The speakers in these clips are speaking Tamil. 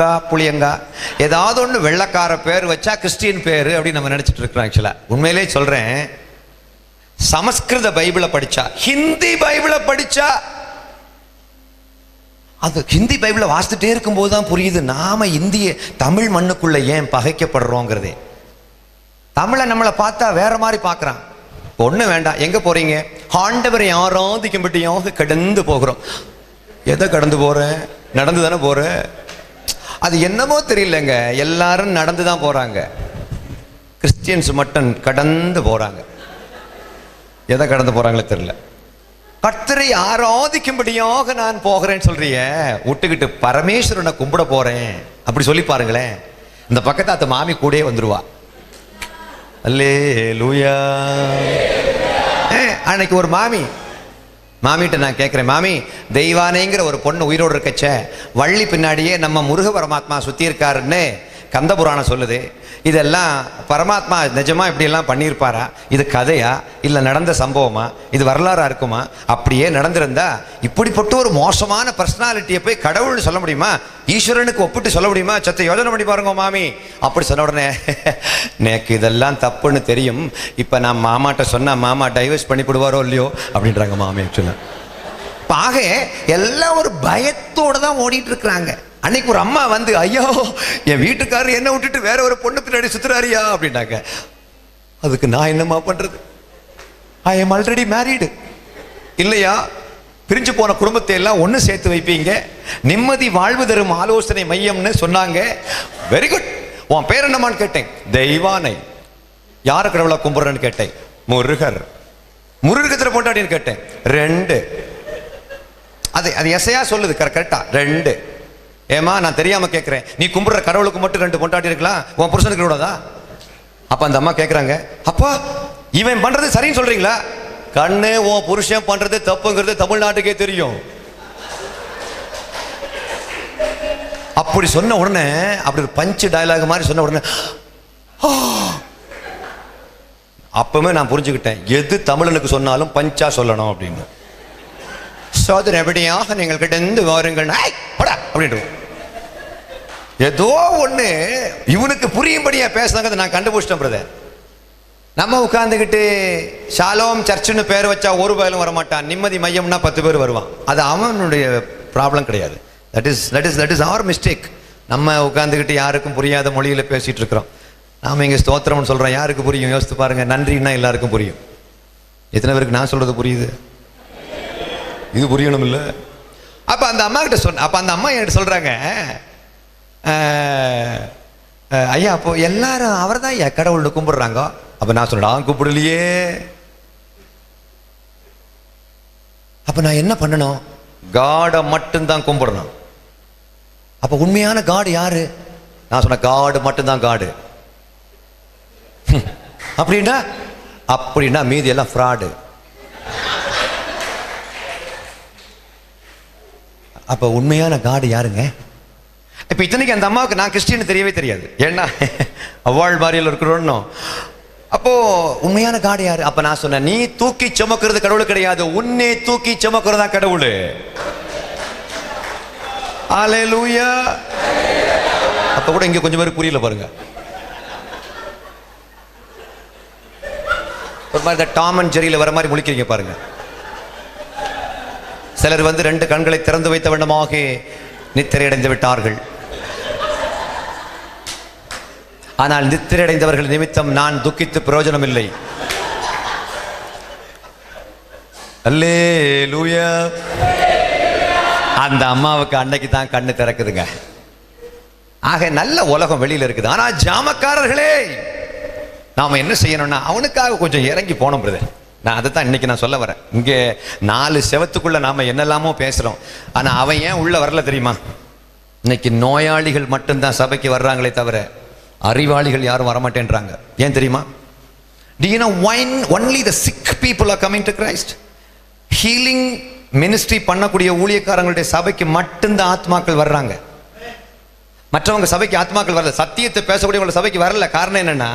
மாங்கா புளியங்கா. ஏதாவது ஒன்று வெள்ளக்கார பேர் வச்சா கிறிஸ்டியன் பேர் அப்படின்னு நம்ம நினச்சிட்டு இருக்கிறோம் ஆக்சுவலாக உண்மையிலே சொல்கிறேன் சமஸ்கிருத பைபிளை படிச்சா ஹிந்தி பைபிளை படிச்சா அது ஹிந்தி பைபிளை வாசித்துட்டே இருக்கும்போது தான் புரியுது நாம இந்திய தமிழ் மண்ணுக்குள்ள ஏன் பகைக்கப்படுறோங்கிறதே. தமிழை நம்மளை பார்த்தா வேற மாதிரி பார்க்குறான். ஒன்றும் வேண்டாம் எங்க போறீங்க? ஆண்டவரை ஆராதிக்கும்பட்டியாக கடந்து போகிறோம். எதை கடந்து போகிறேன் நடந்து தானே போகிறேன் அது என்னமோ தெரியலங்க. எல்லாரும் நடந்து தான் போகிறாங்க கிறிஸ்டியன்ஸ் மட்டும் கடந்து போகிறாங்க எதை கடந்து போகிறாங்களே தெரியல. கர்த்தரை ஆராதிக்கும்படியாக நான் போகிறேன்னு சொல்றிய. விட்டுக்கிட்டு பரமேஸ்வரனை கும்பிட போறேன். அப்படி சொல்லி பாருங்களேன். இந்த பக்கத்து அத்த மாமி கூடயே வந்துருவா. அல்லே லூயா அன்னைக்கு ஒரு மாமி மாமிகிட்ட நான் கேட்குறேன் மாமி தெய்வானேங்கிற ஒரு பொண்ணு உயிரோடு இருக்கச்ச வள்ளி பின்னாடியே நம்ம முருக பரமாத்மா சுற்றி இருக்காருன்னு கந்த புராணம் சொல்லுது. இதெல்லாம் பரமாத்மா நிஜமா இப்படியெல்லாம் பண்ணியிருப்பாரா? இது கதையா? இல்லை நடந்த சம்பவமா? இது வரலாறா இருக்குமா? அப்படியே நடந்திருந்தா இப்படிப்பட்ட ஒரு மோசமான பர்சனாலிட்டியை போய் கடவுள்னு சொல்ல முடியுமா? ஈஸ்வரனுக்கு ஒப்பிட்டு சொல்ல முடியுமா? சத்த யோஜனை பண்ணி பாருங்க மாமி. அப்படி சொன்ன உடனே எனக்கு இதெல்லாம் தப்புன்னு தெரியும். இப்போ நான் மாமாட்ட சொன்னா மாமா டைவர்ஸ் பண்ணிவிடுவாரோ இல்லையோ? அப்படின்றாங்க மாமி ஆக்சுவலாக ஆக எல்லாம் ஒரு பயத்தோட தான் ஓடிட்டு இருக்கிறாங்க. அன்னைக்கு ஒரு அம்மா வந்து ஐயோ என் வீட்டுக்காரர் என்ன விட்டுட்டு வேற ஒரு பொண்ணு பின்னாடி சுத்துறாரியா? அப்படின்னாங்க. அதுக்கு நான் என்னம்மா பண்றது? ஐ எம் ஆல்ரெடி மேரீடு இல்லையா? பிரிஞ்சு போன குடும்பத்தை எல்லாம் ஒன்று சேர்த்து வைப்பீங்க. நிம்மதி வாழ்வு தரும் ஆலோசனை மையம்னு சொன்னாங்க. வெரி குட் உன் பேர் என்னமான்னு கேட்டேன். தெய்வானை. யார கடவுளை கும்பிட்றேன்னு கேட்டேன். முருகர். முருகத்தில் போட்டாடின்னு கேட்டேன். ரெண்டு. அது அது எசையா சொல்லுது கரெக்டா ரெண்டு. ஏமா நான் தெரியாம கேட்கிறேன் நீ கும்பிடுற கடவுளுக்கு மட்டும் ரெண்டு பொண்டாட்டி இருக்கலாம் உன் புருஷனுக்கு கூடாதா அப்ப அந்த அம்மா கேட்குறாங்க அப்பா இவன் பண்றது சரின்னு சொல்றீங்களா? கண்ணு உன் புருஷன் பண்றது தப்புங்கிறது தமிழ்நாட்டுக்கே தெரியும். அப்படி சொன்ன உடனே அப்படி ஒரு பஞ்சு டயலாக் மாதிரி சொன்ன உடனே அப்பவுமே நான் புரிஞ்சுக்கிட்டேன் எது தமிழனுக்கு சொன்னாலும் பஞ்சா சொல்லணும் அப்படின்னு. சோதனை எப்படியாக நீங்கள் கிட்ட வாருங்கள். ஐ, போடா அப்படின்ட்டு ஏதோ ஒன்று இவனுக்கு புரியும்படியா பேசுனாங்க நான் கண்டுபிடிச்சிட்டேன் பிரதர் நம்ம உட்காந்துக்கிட்டு ஷாலோம் சர்ச்சுன்னு பேர் வச்சா ஒரு பயலும் வரமாட்டான். நிம்மதி மையம்னா பத்து பேர் வருவான். அது அவனுடைய ப்ராப்ளம் கிடையாது. That is that is that is our mistake நம்ம உட்காந்துக்கிட்டு யாருக்கும் புரியாத மொழியில் பேசிகிட்டு இருக்கிறோம். நாம் இங்கே ஸ்தோத்திரம்னு சொல்கிறோம் யாருக்கு புரியும்? யோசித்து பாருங்கள் நன்றின்னா எல்லாருக்கும் புரியும். எத்தனை பேருக்கு நான் சொல்கிறது புரியுது? இது புரியணும் இல்ல அப்ப அந்த அம்மா கிட்ட சொன்ன அப்ப அந்த அம்மா என்கிட்ட சொல்றாங்க ஐயா அப்போ எல்லாரும் அவர் தான் ஐயா கடவுள்னு கும்பிடுறாங்க? அப்ப நான் சொன்னேன் அவன் கூப்பிடலையே. அப்ப நான் என்ன பண்ணணும்? காடை மட்டும்தான் கும்பிடணும். அப்ப உண்மையான காடு யாரு? நான் சொன்ன காடு மட்டும்தான் காடு. அப்படின்னா அப்படின்னா மீதி எல்லாம் ஃப்ராடு அப்ப உண்மையான காடு யாருங்க? இப்ப இத்தனைக்கு அந்த அம்மாவுக்கு நான் கிறிஸ்டியன் தெரியவே தெரியாது. ஏன்னா அவ்வாழ் பாரியில் இருக்கிறோன்னு. அப்போ உண்மையான காடு யாரு? அப்ப நான் சொன்னேன் நீ தூக்கி சுமக்கிறது கடவுள் கிடையாது. உன்னை தூக்கி சுமக்கிறது கடவுள்? கடவுள் லூயா அப்ப கூட இங்க கொஞ்சம் பேருக்கு புரியல பாருங்க. ஒரு மாதிரி இந்த டாம் அண்ட் ஜெரியில் வர மாதிரி முழிக்கிறீங்க பாருங்க. சிலர் வந்து ரெண்டு கண்களை திறந்து வைத்த வண்ணமாக நித்திரையடைந்து விட்டார்கள் ஆனால் நித்திரையடைந்தவர்கள் நிமித்தம் நான் துக்கித்து பிரயோஜனம் இல்லை அல்லே அந்த அம்மாவுக்கு அன்னைக்கு தான் கண்ணு திறக்குதுங்க. ஆக நல்ல உலகம் வெளியில இருக்குது. ஆனால் ஜாமக்காரர்களே நாம என்ன செய்யணும்னா அவனுக்காக கொஞ்சம் இறங்கி போனோம் பிரதர் நான் அதை தான் இன்னைக்கு நான் சொல்ல வரேன். இங்கே நாலு செவத்துக்குள்ள நாம என்னெல்லாமோ பேசுறோம். ஆனா அவன் ஏன் உள்ள வரல தெரியுமா? இன்னைக்கு நோயாளிகள் மட்டும்தான் சபைக்கு வர்றாங்களே தவிர அறிவாளிகள் யாரும் வரமாட்டேன்றாங்க. ஏன் தெரியுமா? Do you know why only the sick people are coming healing ministry பண்ணக்கூடிய ஊழியக்காரங்களுடைய சபைக்கு மட்டும்தான் ஆத்மாக்கள் வர்றாங்க. மற்றவங்க சபைக்கு ஆத்மாக்கள் வரல. சத்தியத்தை பேசக்கூடியவங்க சபைக்கு வரல. காரணம் என்னன்னா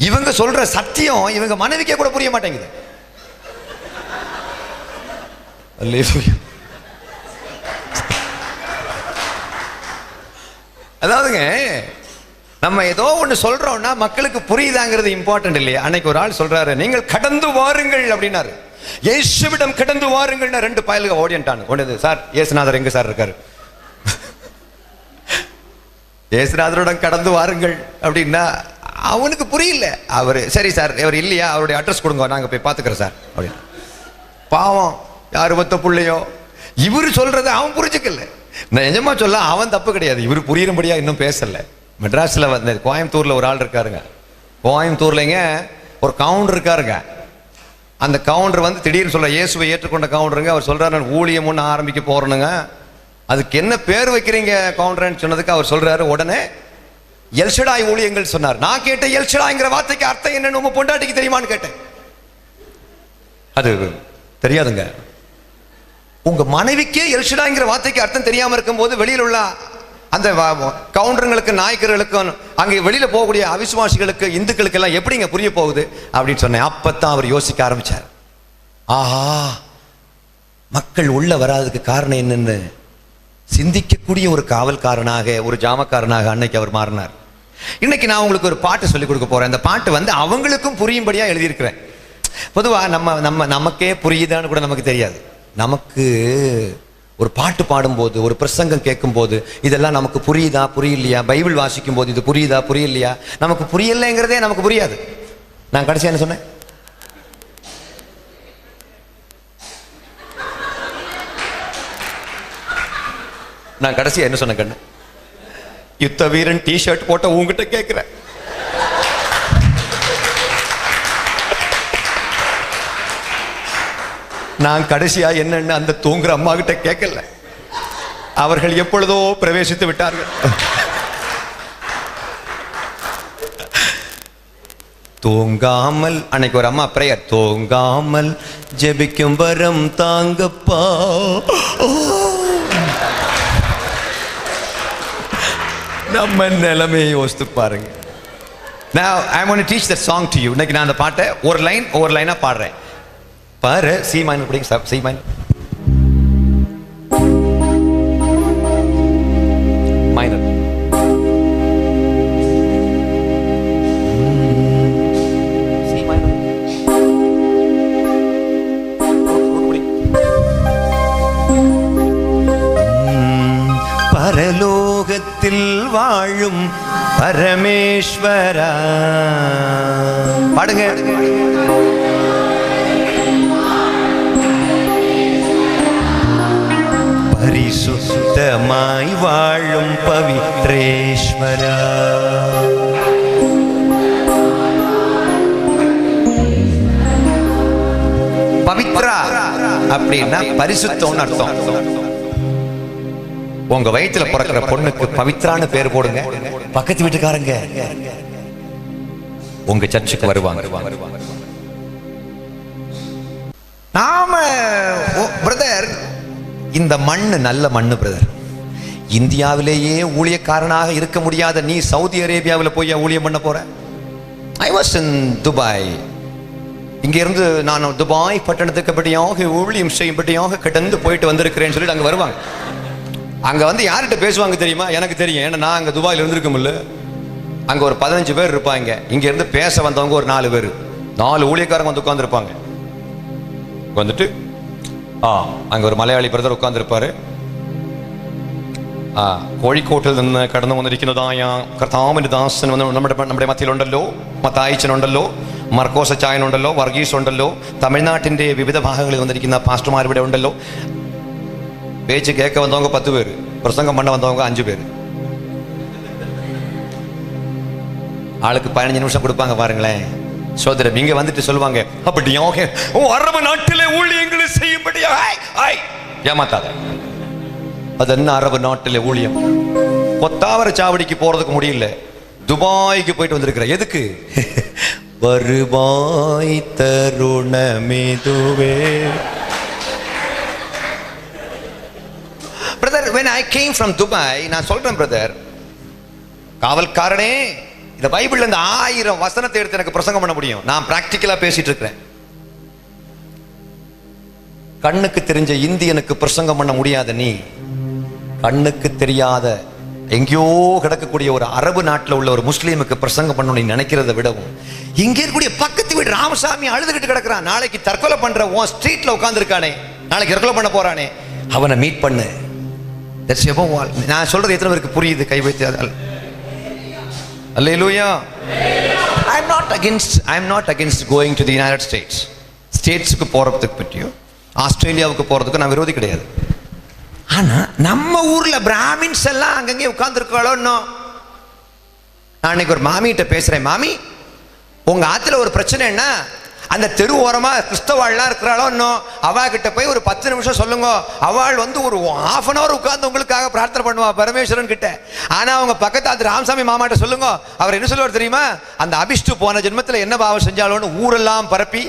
இவங்க சொல்ற சத்தியம் இவங்க மனைவிக்கே கூட புரிய மாட்டேங்குது. அதாவதுங்க நம்ம ஏதோ ஒன்று சொல்றோம்னா மக்களுக்கு புரியுதாங்கிறது இம்பார்ட்டன்ட் இல்லையா? அன்னைக்கு ஒரு ஆள் சொல்றாரு நீங்கள் கடந்து வாருங்கள் அப்படின்னாரு. இயேசுவிடம் கடந்து வாருங்கள்னா ரெண்டு பயலுக ஓடியன்ட்டானு ஒன்று சார் இயேசுநாதர் எங்க சார் இருக்காரு? இயேசுநாதருடன் கடந்து வாருங்கள் அப்படின்னா அவனுக்கு புரியல. அவர் சரி சார் அவர் இல்லையா? அவருடைய அட்ரஸ் கொடுங்க நாங்கள் போய் பார்த்துக்கிறோம் சார் அப்படின்னு. பாவம் யார் ஒத்த பிள்ளையோ? இவர் சொல்கிறத அவன் புரிஞ்சுக்கல. நான் நிஜமா சொல்ல அவன் தப்பு கிடையாது. இவர் புரியும்படியா இன்னும் பேசலை. மெட்ராஸில் வந்து கோயம்புத்தூரில் ஒரு ஆள் இருக்காருங்க. கோயம்புத்தூர்லங்க ஒரு கவுண்டர் இருக்காருங்க. அந்த கவுண்டர் வந்து திடீர்னு சொல்ல இயேசுவை ஏற்றுக்கொண்ட கவுண்டருங்க. அவர் சொல்கிறார் நான் ஊழியம் ஒன்று ஆரம்பிக்க போகிறேனுங்க அதுக்கு என்ன பேர் வைக்கிறீங்க கவுண்டர்னு சொன்னதுக்கு அவர் சொல்கிறாரு உடனே எல்ஷடாய் ஊழியங்கள் சொன்னார். நான் கேட்ட எல்ஷடாய்ங்கிற வார்த்தைக்கு அர்த்தம் என்னன்னு உங்க பொண்டாட்டிக்கு தெரியுமான்னு கேட்டேன். அது தெரியாதுங்க. உங்க மனைவிக்கே எல்ஷடாய்ங்கிற வார்த்தைக்கு அர்த்தம் தெரியாம இருக்கும்போது வெளியில் உள்ள அந்த கவுண்டருங்களுக்கும் கவுண்டருங்களுக்கு நாயக்கர்களுக்கும் அங்கே வெளியில் போகக்கூடிய அவிசுவாசிகளுக்கு இந்துக்களுக்கு எல்லாம் எப்படிங்க புரிய போகுது? அப்படின்னு சொன்னேன். அப்பத்தான் அவர் யோசிக்க ஆரம்பிச்சார். ஆஹா மக்கள் உள்ள வராததுக்கு காரணம் என்னன்னு சிந்திக்கக்கூடிய ஒரு காவல்காரனாக ஒரு ஜாமக்காரனாக அன்னைக்கு அவர் மாறினார். இன்னைக்கு நான் உங்களுக்கு ஒரு பாட்டு சொல்லிக் கொடுக்க போறேன். அந்த பாட்டு வந்து அவங்களுக்கும் புரியும்படியா எழுதியிருக்கிறேன். பொதுவா நம்ம நம்ம நமக்கே புரியுதான்னு கூட நமக்கு தெரியாது. நமக்கு ஒரு பாட்டு பாடும்போது ஒரு பிரசங்கம் கேட்கும்போது இதெல்லாம் நமக்கு புரியுதா புரியலையா? பைபிள் வாசிக்கும் போது இது புரியுதா புரியலையா? நமக்கு புரியலைங்கிறதே நமக்கு புரியாது. நான் கடைசியாக என்ன சொன்னேன்? நான் கடைசியா என்ன சொன்னேன் கண்ணு? யுத்த வீரன் டி ஷர்ட் போட்ட உங்ககிட்ட கேட்கிறேன் நான் கடைசியா என்னன்னு அந்த தூங்குற அம்மா கிட்ட கேட்கல அவர்கள் எப்பொழுதோ பிரவேசித்து விட்டார்கள். தூங்காமல் அன்னைக்கு ஒரு அம்மா பிரேயர் தூங்காமல் ஜெபிக்கும் வரம் தாங்கப்பா. நம்ம நிலைமையை யோசித்து பாருங்க. நான் I want teach the song to you இன்னைக்கு நான் அந்த பாட்டை ஒரு லைன் ஒரு லைனாக பாடுறேன். பாரு சி மைன் படிங்க சி வாழும் பரமேஸ்வரா. பாடுங்க. பரிசுத்தமாய் வாழும் பவித்ரேஸ்வரா. பவித்ரா அப்படின்னா பரிசுத்தம்னு அர்த்தம். உங்க வயிற்றுல பிறக்கிற பொண்ணுக்கு பவித்ரான்னு பேர் போடுங்க. பக்கத்து வீட்டுக்காரங்க. உங்க சர்ச்சுக்கு வருவாங்க. நாம பிரதர் இந்த மண்ணு நல்ல மண்ணு பிரதர் இந்தியாவிலேயே ஊழியக்காரனாக இருக்க முடியாத நீ சவுதி அரேபியாவில் போய் ஊழியம் பண்ண போற? ஐ வாஸ் இன் துபாய் இங்கேருந்து நான் துபாய் பட்டணத்துக்கு படியாக ஊழியம் செய்யும்படியாக கிடந்து போயிட்டு வந்திருக்கிறேன்னு சொல்லிட்டு அங்கே வருவாங்க. அங்கே வந்து யார்கிட்ட பேசுவாங்க தெரியுமா? எனக்கு தெரியும். ஏன்னா நான் அங்கே துபாயில் இருந்திருக்குமில்ல அங்கே ஒரு பதினஞ்சு பேர் இருப்பாங்க. இங்கே இங்கேருந்து பேச வந்தவங்க ஒரு நாலு பேர். நாலு ஊழியக்காரங்க வந்து உட்காந்துருப்பாங்க வந்துட்டு ஆ அங்கே ஒரு மலையாளி பிரதர் உட்காந்துருப்பாரு ஆ கோழிக்கோட்டில் ആ കോഴിക്കോട്ടിൽ നിന്ന് കടന്നു വന്നിരിക്കുന്നതായ കർത്താവിൻ്റെ ദാസൻ വന്ന് നമ്മുടെ നമ്മുടെ മധ്യയിലുണ്ടല്ലോ മത്തായിച്ചനുണ്ടല്ലോ മർക്കോസച്ചായനുണ്ടല്ലോ വർഗീസ് ഉണ്ടല്ലോ. തമിഴ്നാട്ടിൻ്റെ വിവിധ ഭാഗങ്ങളിൽ വന്നിരിക്കുന്ന പാസ്റ്റർമാർ ഇവിടെ ഉണ്ടല്ലോ. பேச்சு கேட்க வந்தவங்க பத்து பேர் பிரசங்கம் பண்ண வந்தவங்க அஞ்சு பேர். ஆளுக்கு பதினஞ்சு நிமிஷம் கொடுப்பாங்க பாருங்களேன். சோதரம் இங்க வந்துட்டு சொல்லுவாங்க அப்படியாக ஓ அரபு நாட்டிலே ஊழியங்களை செய்யும்படியா? ஏமாத்தாத. அது என்ன அரபு நாட்டிலே ஊழியம்? கொத்தாவர சாவடிக்கு போறதுக்கு முடியல. துபாய்க்கு போயிட்டு வந்திருக்கிற. எதுக்கு? வருவாய் தருணமிதுவே கேம் ஃப்ரம் துபாய் நான் சொல்றேன் பிரதர் காவல்காரனே இந்த பைபிள்ல இந்த ஆயிரம் வசனத்தை எடுத்து எனக்கு பிரசங்கம் பண்ண முடியும். நான் பிராக்டிக்கலா பேசிட்டு இருக்கிறேன். கண்ணுக்கு தெரிஞ்ச இந்தியனுக்கு பிரசங்கம் பண்ண முடியாத நீ கண்ணுக்கு தெரியாத எங்கேயோ கிடக்கக்கூடிய ஒரு அரபு நாட்டில் உள்ள ஒரு முஸ்லீமுக்கு பிரசங்கம் பண்ணணும் நீ நினைக்கிறத விடவும் இங்கே இருக்கக்கூடிய பக்கத்து வீடு ராமசாமி அழுதுகிட்டு கிடக்குறான். நாளைக்கு தற்கொலை பண்ற உன் ஸ்ட்ரீட்ல உட்காந்துருக்கானே நாளைக்கு தற்கொலை பண்ண போறானே. அவனை மீட் பண்ணு. That's above நான் சொல்றது எத்தனை பேருக்கு புரியுது? கை வைத்து அதால். அல்லேலூயா I am not against I am not against going to the United States ஸ்டேட்ஸுக்கு போகிறதுக்கு பற்றியோ ஆஸ்திரேலியாவுக்கு போகிறதுக்கு நான் விரோதி கிடையாது. ஆனால் நம்ம ஊரில் பிராமின்ஸ் எல்லாம் அங்கங்கே உட்கார்ந்துருக்காளோ இன்னும் நான் அன்னைக்கு ஒரு மாமிகிட்ட பேசுகிறேன் மாமி உங்கள் ஆற்றுல ஒரு பிரச்சனைன்னா அந்த தெரு ஓரமாக கிறிஸ்தவாள்லாம் இருக்கிறாளோ இன்னும் அவா கிட்ட போய் ஒரு பத்து நிமிஷம் சொல்லுங்க. அவள் வந்து ஒரு ஆஃப் அன் அவர் உட்கார்ந்து உங்களுக்காக பிரார்த்தனை பண்ணுவா பரமேஸ்வரன் கிட்ட ஆனா அவங்க பக்கத்து அது ராமசாமி மாமாட்ட சொல்லுங்க. அவர் என்ன சொல்லுவார் தெரியுமா? அந்த அபிஷ்டு போன ஜென்மத்தில் என்ன பாவம் செஞ்சாலோன்னு ஊரெல்லாம் பரப்பி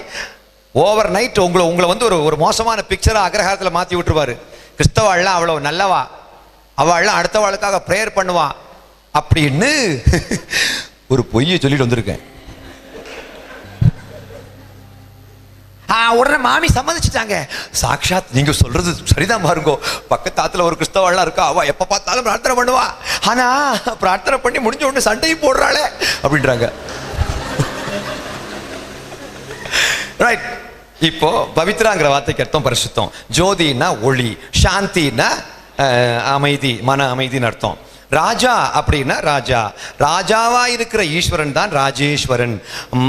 ஓவர் நைட் உங்களை உங்களை வந்து ஒரு ஒரு மோசமான பிக்சரை அக்ரஹாரத்தில் மாற்றி விட்டுருவாரு. கிறிஸ்தவாள்லாம் அவ்வளோ நல்லவா? அவள்லாம் அடுத்தவாளுக்காக ப்ரேயர் பண்ணுவா. அப்படின்னு ஒரு பொய்யை சொல்லிட்டு வந்திருக்கேன். உடனே மாமி சம்மதிச்சுட்டாங்க. சாக்ஷாத் நீங்கள் சொல்கிறது சரிதான் பாருங்க. பக்கத்தாத்தில் ஒரு கிறிஸ்தவாள்லாம் இருக்கா அவள் எப்போ பார்த்தாலும் பிரார்த்தனை பண்ணுவா. ஆனால் பிரார்த்தனை பண்ணி முடிஞ்ச உடனே சண்டையும் போடுறாளே அப்படின்றாங்க. ரைட் இப்போ பவித்ராங்கிற வார்த்தைக்கு அர்த்தம் பரிசுத்தம். ஜோதினா ஒளி சாந்தினா அமைதி மன அமைதின்னு அர்த்தம். ராஜா அப்படின்னா ராஜா. ராஜாவா இருக்கிற ஈஸ்வரன் தான் ராஜேஸ்வரன்.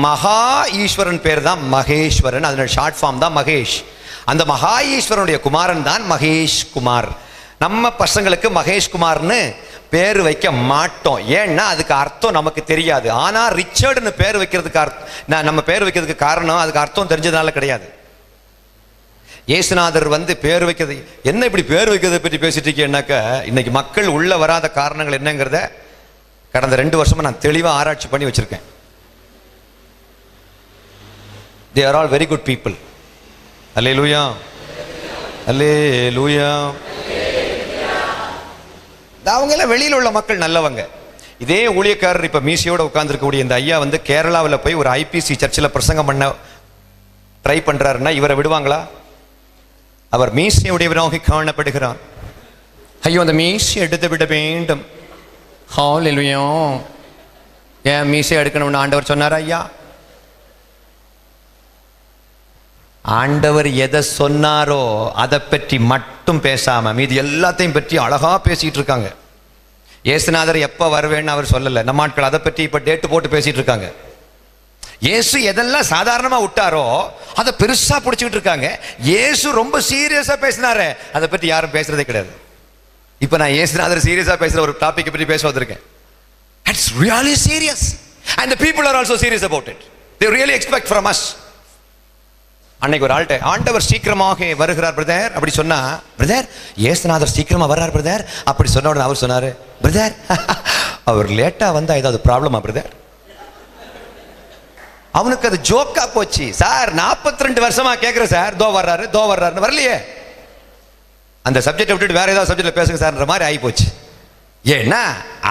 மகா ஈஸ்வரன் பேர் தான் மகேஸ்வரன். அதனோட ஷார்ட் ஃபார்ம் தான் மகேஷ். அந்த மகா ஈஸ்வரனுடைய குமாரன் தான் மகேஷ் குமார். நம்ம பசங்களுக்கு மகேஷ்குமார்னு பேர் வைக்க மாட்டோம். ஏன்னா அதுக்கு அர்த்தம் நமக்கு தெரியாது. ஆனால் ரிச்சர்டுன்னு பேர் வைக்கிறதுக்கு அர்த்தம் நான் நம்ம பேர் வைக்கிறதுக்கு காரணம் அதுக்கு அர்த்தம் தெரிஞ்சதுனால கிடையாது. இயேசுநாதர் வந்து பேர் வைக்கிறது. என்ன இப்படி பேர் வைக்கிறதை பற்றி பேசிட்டு இருக்கேன்னாக்க இன்னைக்கு மக்கள் உள்ள வராத காரணங்கள் என்னங்கிறத கடந்த ரெண்டு வருஷமா நான் தெளிவாக ஆராய்ச்சி பண்ணி வச்சிருக்கேன். They are all very good people அல்லே லூயா அல்லே லூயா அவங்க எல்லாம் வெளியில் உள்ள மக்கள் நல்லவங்க. இதே ஊழியக்காரர் இப்போ மீசியோட உட்கார்ந்துருக்கக்கூடிய இந்த ஐயா வந்து கேரளாவில் போய் ஒரு ஐபிசி சர்ச்சில் பிரசங்கம் பண்ண ட்ரை பண்ணுறாருன்னா இவரை விடுவாங்களா? அவர் மீசையுடையவராக காணப்படுகிறார். ஐயோ அந்த மீசை எடுத்து விட வேண்டும். ஹால் இல்லையோ ஏன் மீசை எடுக்கணும்னு ஆண்டவர் சொன்னார் ஐயா? ஆண்டவர் எதை சொன்னாரோ அதை பற்றி மட்டும் பேசாம மீதி எல்லாத்தையும் பற்றி அழகா பேசிட்டு இருக்காங்க. இயேசுநாதர் எப்போ வருவேன்னு அவர் சொல்லலை. நம்ம ஆட்கள் அதை பற்றி இப்போ டேட்டு போட்டு பேசிட்டு இருக்காங்க. இயேசு எதெல்லாம் சாதாரணமாக விட்டாரோ அதை பெருசாக பிடிச்சிக்கிட்டு இருக்காங்க. இயேசு ரொம்ப சீரியஸாக பேசினாரு. அதை பற்றி யாரும் பேசுறதே கிடையாது. இப்போ நான் இயேசுநாதர் சீரியஸாக பேசுகிற ஒரு டாபிக் பற்றி பேச வந்திருக்கேன். It's really serious and people are also serious about it they really expect from us அன்னைக்கு ஒரு ஆள்கிட்ட ஆண்டவர் சீக்கிரமாக வருகிறார் பிரதர் அப்படி சொன்னா பிரதர் ஏசுநாதர் சீக்கிரமா வர்றார் பிரதர் அப்படி சொன்ன உடனே அவர் சொன்னார் பிரதர் அவர் லேட்டாக வந்தால் ஏதாவது ப்ராப்ளமா பிரதர் அவனுக்கு அது ஜோக்கா போச்சு. சார் 42 ரெண்டு வருஷமா கேட்குறேன் சார். தோ வர்றாரு தோ வர்றாருன்னு வரலையே. அந்த சப்ஜெக்டை விட்டுட்டு வேற ஏதாவது சப்ஜெக்ட்ல பேசுங்க சார்ன்ற மாதிரி ஆகி போச்சு ஏன்னா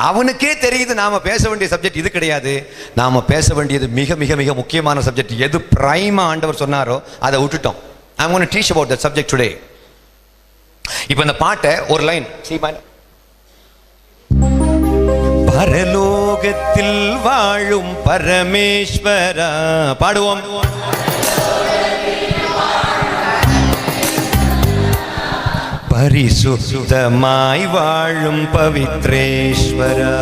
அவனுக்கே தெரியுது நாம பேச வேண்டிய சப்ஜெக்ட் இது கிடையாது. நாம பேச வேண்டியது மிக மிக மிக முக்கியமான சப்ஜெக்ட் எது பிரைமா ஆண்டவர் சொன்னாரோ அதை விட்டுட்டோம். I'm gonna teach about the subject today இப்போ இந்த பாட்டை ஒரு லைன் பரலோகத்தில் வாழும் பரமேஸ்வரா. பாடுவோம். பரிசுத்தமாய் வாழும் பவித்ரேஸ்வரா.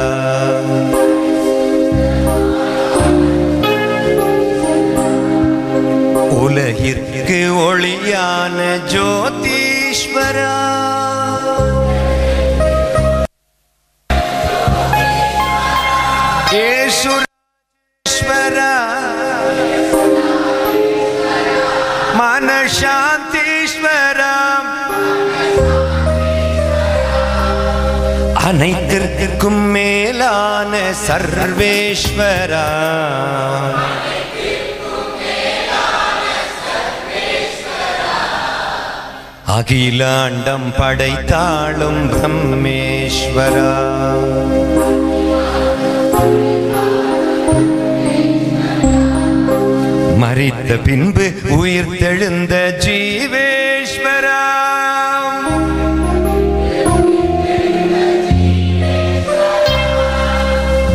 உலகிற்கு ஒளியான ஜோதீஸ்வரா. ஈஸ்வரா மனசாந்தீஸ்வரா அனைத்திற்கும் மேலான சர்வேஸ்வரா அகிலாண்டம் படைத்தாளும் பிரம்மேஸ்வரா മരിത്ത പിൻപ് ഉയർത്തെഴുന്ന ജീവേശ്വര.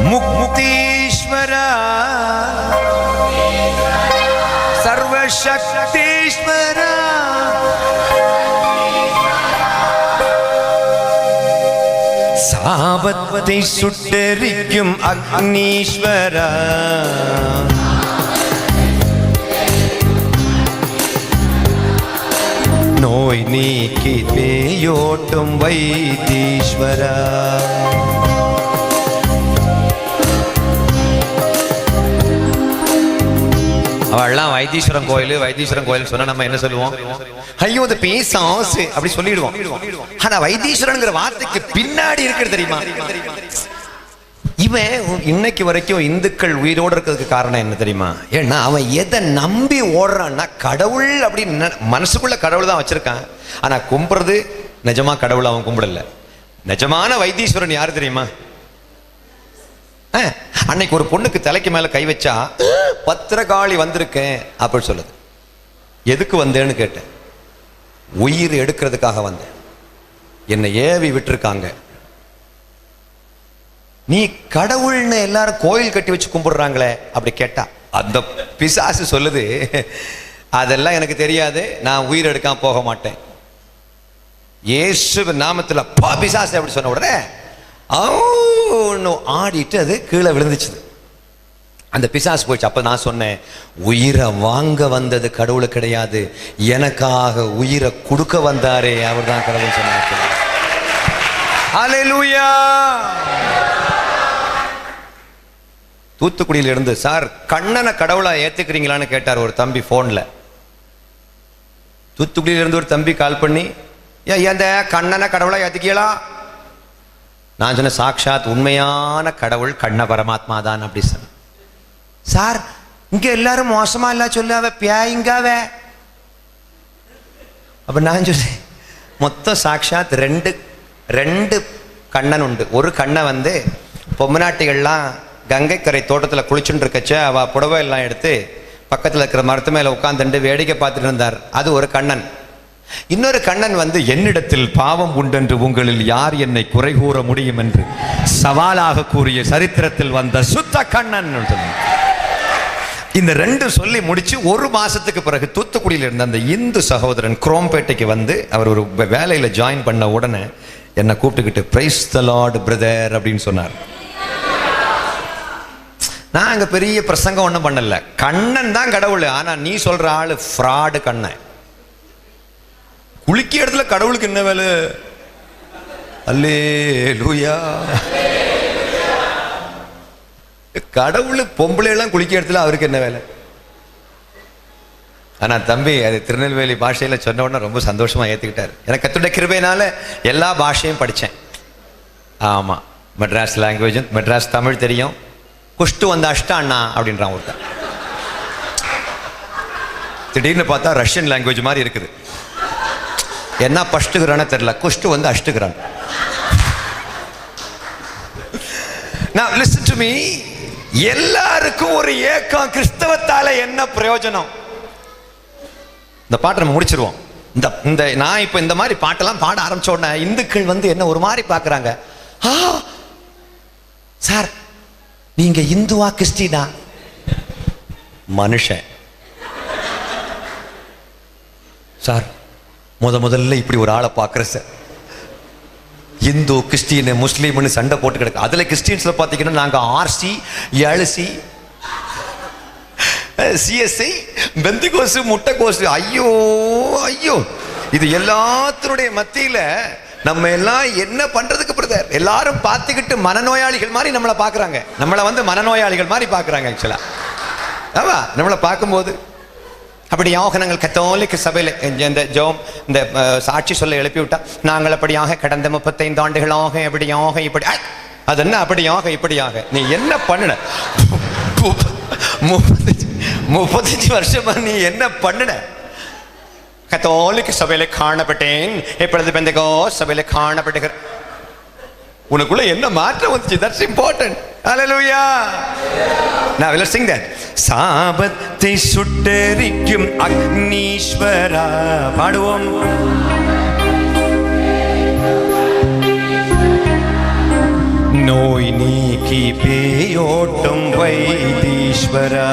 മുക്തീശ്വര. സർവശക്തീശ്വരാ. சாபத்தை சுட்டெரிக்கும் அக்னீஸ்வரா நோய் நீக்கி பேயோட்டும் வைத்தீஸ்வரா அவள்லாம் வைத்தீஸ்வரன் கோயில் வைத்தீஸ்வரன் கோயில் சொன்னா நம்ம என்ன சொல்லுவோம்? ஐயோ அது பேசாசு அப்படி சொல்லிடுவோம். ஆனா வைத்தீஸ்வரன்ங்கிற வார்த்தைக்கு பின்னாடி இருக்கிறது தெரியுமா? இவன் இன்னைக்கு வரைக்கும் இந்துக்கள் உயிரோடு இருக்கிறதுக்கு காரணம் என்ன தெரியுமா? ஏன்னா அவன் எதை நம்பி ஓடுறான்னா கடவுள் அப்படின்னு மனசுக்குள்ள கடவுள் தான் வச்சிருக்கான். ஆனா கும்பிடுறது நிஜமா கடவுள் அவன் கும்பிடல. நிஜமான வைத்தீஸ்வரன் யாரு தெரியுமா? அன்னைக்கு ஒரு பொண்ணுக்கு தலைக்கு மேல கை வச்சா பத்திரகாளி வந்திருக்கேன் அப்படின்னு சொல்லுது. எதுக்கு வந்தேன்னு கேட்டேன். உயிர் எடுக்கிறதுக்காக வந்தேன். என்னை ஏவி விட்டுருக்காங்க. நீ கடவுள்னு எல்லாரும் கோயில் கட்டி வச்சு கும்பிடுறாங்களே அப்படி கேட்டா. அந்த பிசாசு சொல்லுது அதெல்லாம் எனக்கு தெரியாது நான் உயிர் எடுக்காம போக மாட்டேன். இயேசு நாமத்தில் பா பிசாசு அப்படி சொன்ன உடனே ஒன்று ஆடிட்டு அது கீழே விழுந்துச்சுது. அந்த பிசாசு போச்சு அப்போ நான் சொன்னேன் உயிரை வாங்க வந்தது கடவுள் கிடையாது. எனக்காக உயிரை கொடுக்க வந்தாரே. அவர் தான் கடவுள் சொன்னார் ஹalleluya! தூத்துக்குடியில இருந்து சார் கண்ணனை கடவுளா ஏத்துக்கிறீங்களான்னு கேட்டார் ஒரு தம்பி போன்ல. தூத்துக்குடியில இருந்து ஒரு தம்பி கால் பண்ணி ஏன் இந்த கண்ணனை கடவுளா ஏத்துக்கீங்களா? நான் சொன்ன சாக்ஷாத் உண்மையான கடவுள் கண்ண பரமாத்மா தான் அப்படி சொன்னேன். சார் இங்க எல்லாரும் மோசமா இல்ல சொல்லு பியாயிங்காவ அப்ப நான் சொன்னேன் மொத்தம் சாக்ஷாத் ரெண்டு ரெண்டு கண்ணன் உண்டு. ஒரு கண்ணை வந்து பொம்மநாட்டிகள்லாம் கங்கைக்கரை தோட்டத்தில் குளிச்சுட்டு இருக்கச்ச அவ புடவை எல்லாம் எடுத்து பக்கத்தில் இருக்கிற மரத்து மேலே உட்காந்துட்டு வேடிக்கை பார்த்துட்டு இருந்தார். அது ஒரு கண்ணன். இன்னொரு கண்ணன் வந்து என்னிடத்தில் பாவம் உண்டென்று உங்களில் யார் என்னை குறை கூற முடியும்? என்று சவாலாக கூறிய சரித்திரத்தில் வந்த சுத்த கண்ணன் இந்த ரெண்டு சொல்லி முடிச்சு ஒரு மாசத்துக்கு பிறகு தூத்துக்குடியில் இருந்த அந்த இந்து சகோதரன் குரோம்பேட்டைக்கு வந்து அவர் ஒரு வேலையில ஜாயின் பண்ண உடனே என்னை கூப்பிட்டுக்கிட்டு பிரைஸ் த லார்டு பிரதர் அப்படின்னு சொன்னார். நான் அங்க பெரிய பிரசங்கம் ஒன்றும் பண்ணல. கண்ணன் தான் கடவுள். ஆனா நீ சொல்ற ஆளு ஃப்ராடு கண்ணன். குளிக்க இடத்துல கடவுளுக்கு என்ன வேலை? அல்லே லூயா கடவுள் பொம்பளை எல்லாம் குளிக்க இடத்துல அவருக்கு என்ன வேலை? ஆனா தம்பி அது திருநெல்வேலி பாஷையில சொன்ன உடனே ரொம்ப சந்தோஷமா ஏத்துக்கிட்டாரு. எனக்கு கத்துடைய கிருபையினால எல்லா பாஷையும் படித்தேன் ஆமா மெட்ராஸ் லாங்குவேஜ் மெட்ராஸ் தமிழ் தெரியும். குஷ்டு வந்த அஷ்டா அண்ணா அப்படின்றான் ஒருத்தன். திடீர்னு பார்த்தா ரஷ்யன் லாங்குவேஜ் மாதிரி இருக்குது. என்ன பஷ்டுகிறான்னு தெரியல. குஷ்டு வந்து அஷ்டுகிறான். நான் லிசன் டு மீ எல்லாருக்கும் ஒரு ஏக்கம் கிறிஸ்தவத்தால என்ன பிரயோஜனம்? இந்த பாட்டை நம்ம முடிச்சிருவோம். இந்த இந்த நான் இப்போ இந்த மாதிரி பாட்டெல்லாம் பாட ஆரம்பிச்ச உடனே இந்துக்கள் வந்து என்ன ஒரு மாதிரி பார்க்குறாங்க. ஆ சார் நீங்க இந்துவா கிறிஸ்டினா? மனுஷன். சார் முத முதல்ல இப்படி ஒரு ஆளை பார்க்குற சார். இந்து கிறிஸ்டின் முஸ்லீம்னு சண்டை போட்டு கிடக்கு. அதில் கிறிஸ்டின்ஸில் பார்த்தீங்கன்னா நாங்கள் ஆர்சி எல்சி சிஎஸ்ஐ பெந்திகோசு முட்டைக்கோசு ஐயோ ஐயோ. இது எல்லாத்தினுடைய மத்தியில் நம்ம எல்லாம் என்ன பண்றதுக்கு பிரதர்? எல்லாரும் பார்த்துக்கிட்டு மனநோயாளிகள் மாதிரி நம்மளை பார்க்குறாங்க. நம்மளை வந்து மனநோயாளிகள் மாதிரி பார்க்குறாங்க ஆக்சுவலாக ஆமா நம்மளை பார்க்கும்போது அப்படியாக நாங்கள் கத்தோலிக்க சபையில் இந்த ஜோம் இந்த சாட்சி சொல்ல எழுப்பி விட்டா நாங்கள் அப்படியாக கடந்த முப்பத்தைந்து ஆண்டுகளாக எப்படியாக இப்படி அது என்ன அப்படியாக இப்படியாக? நீ என்ன பண்ணுன? முப்பத்தஞ்சு முப்பத்தஞ்சு வருஷமா நீ என்ன பண்ணுன? கத்தோலிக்க சபையில காணப்பட்டேன். இப்பொழுது பெந்தகோ சபையில காணப்படுகிற உனக்குள்ள என்ன மாற்றம் வந்துச்சு? தட்ஸ் இம்பார்ட்டன்ட் அலலுயா நான் let's சிங் தட் சாபத்தை சுட்டெரிக்கும் அக்னீஸ்வரா. பாடுவோம். நோய் நீக்கி பேயோட்டும் வைத்தீஸ்வரா.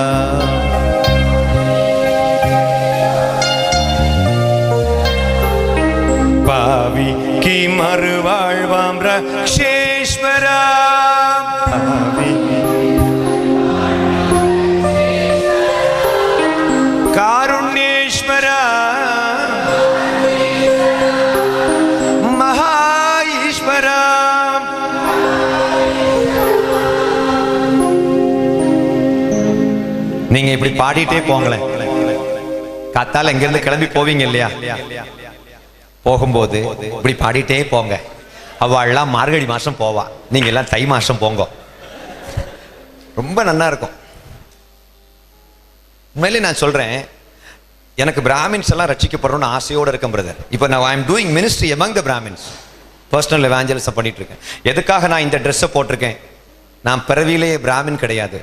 பாவி மறுவாழ்வாம் ரக்ஷேஸ்வரா. நீங்க இப்படி பாடிட்டே போங்களேன். காத்தால இங்கிருந்து கிளம்பி போவீங்க இல்லையா? போகும்போது இப்படி பாடிட்டே போங்க. அவள்லாம் மார்கழி மாதம் போவா. நீங்க எல்லாம் தை மாதம் போங்க. ரொம்ப நல்லா இருக்கும். உண்மையிலே நான் சொல்கிறேன் எனக்கு பிராமின்ஸ் எல்லாம் ரட்சிக்கப்படணும்னு ஆசையோடு இருக்கேன் பிரதர் இப்போ நான் I am doing ministry among the Brahmins personal evangelism பண்ணிட்டு இருக்கேன் எதுக்காக நான் இந்த ட்ரெஸ்ஸை போட்டிருக்கேன்? நான் பிறவியிலேயே பிராமின் கிடையாது.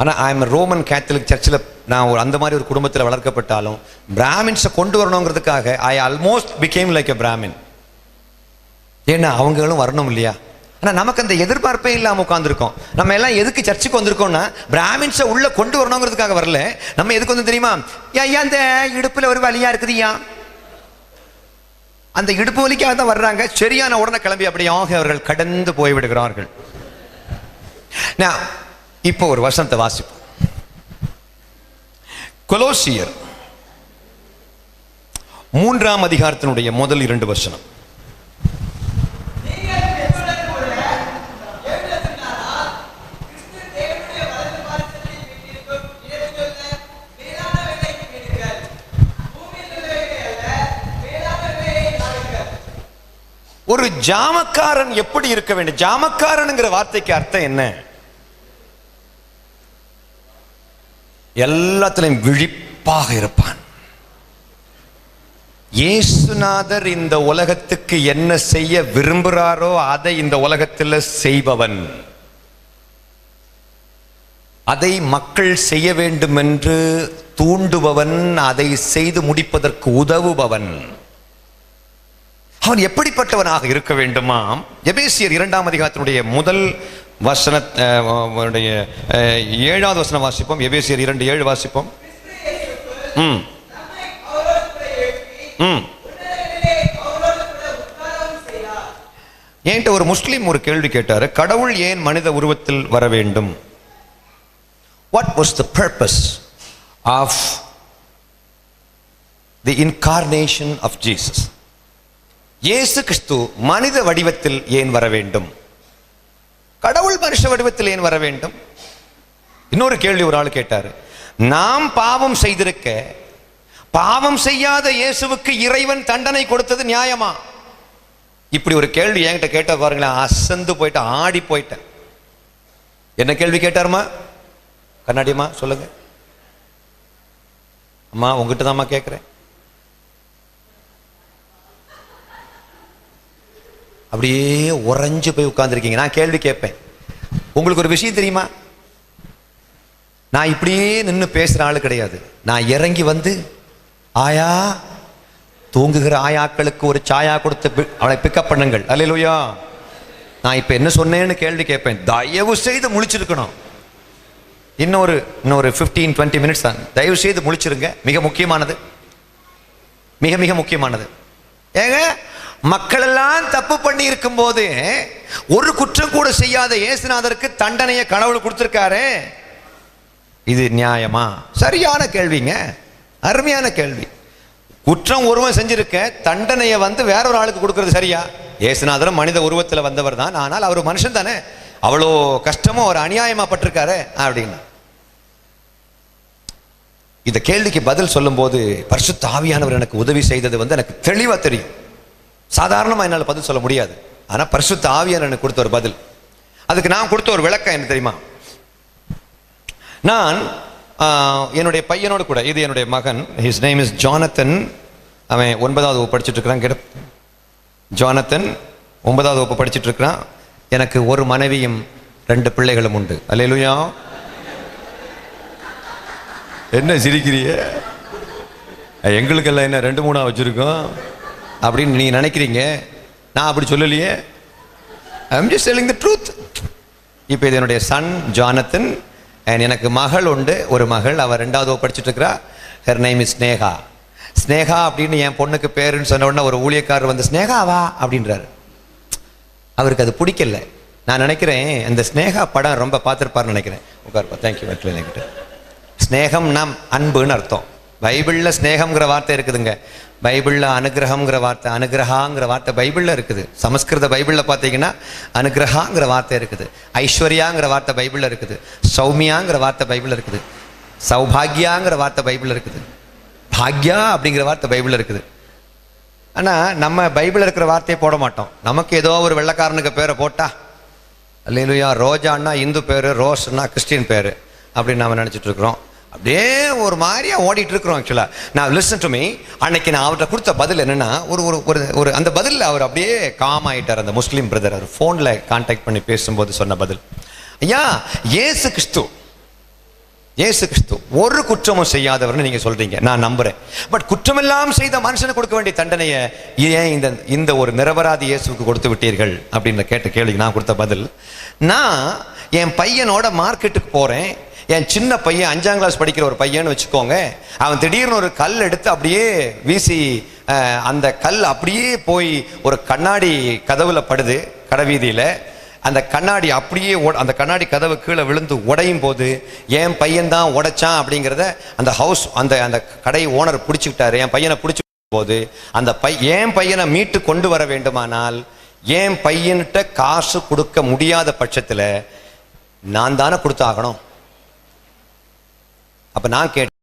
ஆனால் ஐ எம் ரோமன் கேத்தலிக் சர்ச்சில் நான் ஒரு அந்த மாதிரி ஒரு குடும்பத்தில் வளர்க்கப்பட்டாலும் பிராமின்ஸை கொண்டு வரணுங்கிறதுக்காக I almost become like a Brahmin ஏன்னா அவங்களும் வரணும் இல்லையா? ஆனால் நமக்கு அந்த எதிர்பார்ப்பே இல்லாமல் உட்காந்துருக்கோம் நம்ம எல்லாம் எதுக்கு சர்ச்சுக்கு வந்திருக்கோம்னா பிராமின்ஸை உள்ளே கொண்டு வரணுங்கிறதுக்காக வரல. நம்ம எதுக்கு வந்து தெரியுமா? ஐயா அந்த இடுப்பில் ஒரு வழியாக இருக்குதுயா அந்த இடுப்பு வலிக்காக தான் வர்றாங்க. சரியான உடனே கிளம்பி அப்படியாக அவர்கள் கடந்து போய்விடுகிறார்கள். நான் இப்போ ஒரு வசனத்தை வாசிப்போம். கொலோசியர். மூன்றாம் அதிகாரத்தினுடைய முதல் இரண்டு வசனம். ஒரு ஜாமக்காரன் எப்படி இருக்க வேண்டும்? ஜாமக்காரனுங்கிற வார்த்தைக்கு அர்த்தம் என்ன? எல்லாத்திலையும் விழிப்பாக இருப்பான். இயேசுநாதர் இந்த உலகத்துக்கு என்ன செய்ய விரும்புகிறாரோ அதை இந்த உலகத்தில் செய்பவன். அதை மக்கள் செய்ய வேண்டும் என்று தூண்டுபவன் அதை செய்து முடிப்பதற்கு உதவுபவன். அவன் எப்படிப்பட்டவனாக இருக்க வேண்டுமாம்? எபேசியர் இரண்டாம் அதிகாரத்தினுடைய முதல் வசன ஏழாவது வசனம் வாசிப்போம். எபேசியர் இரண்டு ஏழு வாசிப்போம். ம். ம். என்கிட்ட ஒரு முஸ்லீம் ஒரு கேள்வி கேட்டார். கடவுள் ஏன் மனித உருவத்தில் வர வேண்டும்? What was the purpose of the incarnation of Jesus இயேசு கிறிஸ்து மனித வடிவத்தில் ஏன் வர வேண்டும்? கடவுள் மனுஷ வடிவத்தில் ஏன் வர வேண்டும்? இன்னொரு கேள்வி ஒரு ஆள் கேட்டார். நாம் பாவம் செய்திருக்க பாவம் செய்யாத இயேசுவுக்கு இறைவன் தண்டனை கொடுத்தது நியாயமா? இப்படி ஒரு கேள்வி என்கிட்ட கேட்ட பாருங்களேன் அசந்து போயிட்டேன் ஆடி போயிட்டேன். என்ன கேள்வி கேட்டாருமா? கண்ணாடியம்மா சொல்லுங்க. அம்மா உங்ககிட்ட தான்மா கேட்குறேன் அப்படியே உறைஞ்சு போய் உட்காந்துருக்கீங்க நான் கேள்வி கேட்பேன். உங்களுக்கு ஒரு விஷயம் தெரியுமா? நான் இப்படியே நின்று பேசுகிற ஆள் கிடையாது. நான் இறங்கி வந்து ஆயா தூங்குகிற ஆயாக்களுக்கு ஒரு சாயா கொடுத்து பி- அவளை பிக்கப் பண்ணுங்கள். அல்லையா நான் இப்போ என்ன சொன்னேன்னு கேள்வி கேட்பேன். தயவு செய்து முழிச்சிருக்கணும். இன்னொரு இன்னொரு 15 டுவெண்ட்டி மினிட்ஸ் தான். தயவு செய்து முழிச்சிருங்க. மிக முக்கியமானது. மிக மிக முக்கியமானது. ஏங்க மக்களெல்லாம் தப்பு பண்ணி இருக்கும்போது ஒரு குற்றம் கூட செய்யாத இயேசுநாதருக்கு தண்டனையை கடவுள் கொடுத்துருக்காரு. இது நியாயமா? சரியான கேள்விங்க. அருமையான கேள்வி. குற்றம் ஒருவன் செஞ்சிருக்க தண்டனையை வந்து வேற ஒரு ஆளுக்கு கொடுக்கறது சரியா? இயேசுநாதரும் மனித உருவத்தில் வந்தவர் தான். ஆனால் அவர் மனுஷன் தானே. அவ்வளோ கஷ்டமும் ஒரு அநியாயமா பட்டிருக்காரு அப்படின்னு. இந்த கேள்விக்கு பதில் சொல்லும்போது பரிசுத்த ஆவியானவர் எனக்கு உதவி செய்தது வந்து எனக்கு தெளிவாக தெரியும். சாதாரணமாக என்னால் பதில் சொல்ல முடியாது. ஆனால் பரிசுத்த ஆவியார் எனக்கு கொடுத்த ஒரு பதில். அதுக்கு நான் கொடுத்த ஒரு விளக்கம் என்ன தெரியுமா? நான் என்னுடைய பையனோடு கூட இது என்னுடைய மகன் ஹிஸ் நேம் இஸ் ஜானத்தன் அவன் ஒன்பதாவது வகுப்பு படிச்சுட்டு இருக்கிறான் கிட்ட ஜானத்தன் ஒன்பதாவது வகுப்பு படிச்சுட்டு இருக்கிறான். எனக்கு ஒரு மனைவியும் ரெண்டு பிள்ளைகளும் உண்டு. அல்லேலூயா. என்ன சிரிக்கிறிய எங்களுக்கெல்லாம் என்ன ரெண்டு மூணா வச்சுருக்கோம்? அப்படின்னு நீங்க நினைக்கிறீங்க. நான் அப்படி சொல்லலையே. I'm just telling the truth இப்போ இது என்னுடைய சன் ஜானத்தன் அண்ட் எனக்கு மகள் உண்டு. ஒரு மகள் அவள் ரெண்டாவது படிச்சுட்டு இருக்கிறா. Her name is Sneha Sneha அப்படின்னு என் பொண்ணுக்கு பேருன்னு சொன்ன உடனே ஒரு ஊழியக்காரர் வந்து ஸ்னேகாவா அப்படின்றாரு. அவருக்கு அது பிடிக்கல. நான் நினைக்கிறேன் அந்த ஸ்னேகா படம் ரொம்ப பார்த்துருப்பாருன்னு நினைக்கிறேன். உட்காருப்பா தேங்க்யூ வெட்ல என்கிட்ட. ஸ்னேகம் நாம் அன்புன்னு அர்த்தம். பைபிளில் ஸ்னேகம்ங்கிற வார்த்தை இருக்குதுங்க. பைபிளில் அனுகிரகம்ங்கிற வார்த்தை அனுகிரகாங்கிற வார்த்தை பைபிளில் இருக்குது. சமஸ்கிருத பைபிளில் பார்த்தீங்கன்னா அனுகிரகாங்கிற வார்த்தை இருக்குது. ஐஸ்வர்யாங்கிற வார்த்தை பைபிளில் இருக்குது. சௌமியாங்கிற வார்த்தை பைபிளில் இருக்குது. சௌபாகியாங்கிற வார்த்தை பைபிளில் இருக்குது. பாக்யா அப்படிங்கிற வார்த்தை பைபிளில் இருக்குது. ஆனால் நம்ம பைபிளில் இருக்கிற வார்த்தையை போட மாட்டோம். நமக்கு ஏதோ ஒரு வெள்ளைக்காரனுக்கு பேரை போட்டா அல்லையா ரோஜான்னா இந்து பேர் ரோஸ்னா கிறிஸ்டின் பேர் அப்படின்னு நம்ம நினச்சிட்டு இருக்கிறோம். அப்படியே ஒரு மாதிரியா ஓடிட்டு இருக்கிறோம் ஆக்சுவலாக நான் லிசன் டு மீ அன்னைக்கு நான் அவர்கிட்ட கொடுத்த பதில் என்னன்னா ஒரு ஒரு ஒரு ஒரு அந்த பதிலில் அவர் அப்படியே காம் ஆயிட்டார் அந்த முஸ்லீம் பிரதர் அவர் ஃபோனில் கான்டாக்ட் பண்ணி பேசும்போது சொன்ன பதில். ஐயா இயேசு கிறிஸ்து. ஏசு கிறிஸ்து ஒரு குற்றமும் செய்யாதவர்னு நீங்க சொல்றீங்க. நான் நம்புறேன். பட் குற்றமெல்லாம் செய்த மனுஷனுக்கு கொடுக்க வேண்டிய தண்டனையை ஏன் இந்த இந்த ஒரு நிரபராதி இயேசுக்கு கொடுத்து விட்டீர்கள்? அப்படின்னு கேட்ட கேள்விக்கு நான் கொடுத்த பதில் நான் என் பையனோட மார்க்கெட்டுக்கு போறேன். என் சின்ன பையன் அஞ்சாம் கிளாஸ் படிக்கிற ஒரு பையன்னு வச்சுக்கோங்க. அவன் திடீர்னு ஒரு கல் எடுத்து அப்படியே வீசி அந்த கல் அப்படியே போய் ஒரு கண்ணாடி கதவுல படுது கடைவீதியில. அந்த கண்ணாடி அப்படியே அந்த கண்ணாடி கதவு கீழே விழுந்து உடையும் போது என் பையன் தான் உடைச்சான் அப்படிங்கிறத அந்த ஹவுஸ் அந்த அந்த கடை ஓனர் பிடிச்சிக்கிட்டாரு. என் பையனை பிடிச்சி போது அந்த பை என் பையனை மீட்டு கொண்டு வர வேண்டுமானால் என் பையன்கிட்ட காசு கொடுக்க முடியாத பட்சத்தில் நான் தானே கொடுத்தாகணும். அப்போ நான் கேட்டேன்